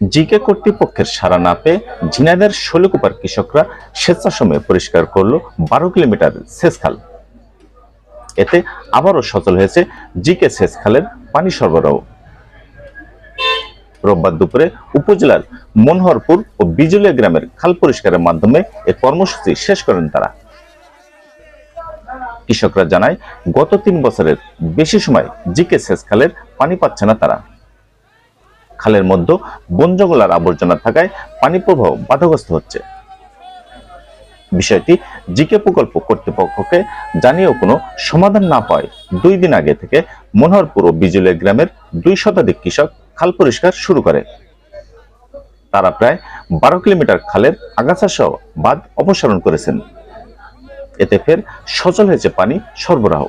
GK কর্তৃপক্ষের সাড়া না পেয়ে ঝিনাইদের শৈলকুপার কৃষকরা স্বেচ্ছাশ্রমে পরিষ্কার করল বারো কিলোমিটার সেচ খাল এতে আবারও সচল হয়েছে জিকে সেচ খালের পানি সরবরাহ। রোববার দুপুরে উপজেলার মনোহরপুর ও বিজুলিয়া গ্রামের খাল পরিষ্কারের মাধ্যমে এ কর্মসূচি শেষ করেন তারা। কৃষকরা জানায়, গত তিন বছরের বেশি সময় জিকে সেচ খালের পানি পাচ্ছে না তারা। খালের মধ্যে বন জঙ্গল আর আবর্জনা থাকায় পানি প্রবাহ বাধাগ্রস্ত হচ্ছে। বিষয়টি জিকে প্রকল্প কর্তৃপক্ষকে জানিয়েও কোনো সমাধান না পায়। দুই দিন আগে থেকে মনোহরপুর ও বিজুলিয়া গ্রামের দুই শতাধিক কৃষক খাল পরিষ্কার শুরু করে। তারা প্রায় বারো কিলোমিটার খালের আগাছা সহ বাঁধ অপসারণ করেছেন। এতে ফের সচল হয়েছে পানি সরবরাহ।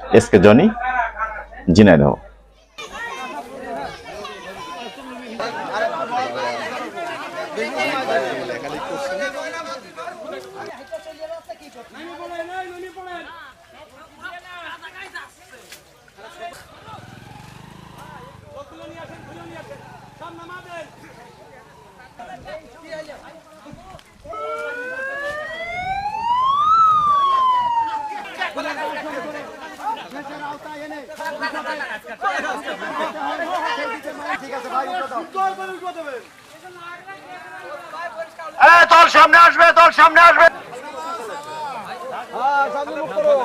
এসকে জনি ঝিনাইদহ এই, দল সামনে আসবে দল সামনে আসবে। হ্যাঁ সামনে মুখ করো।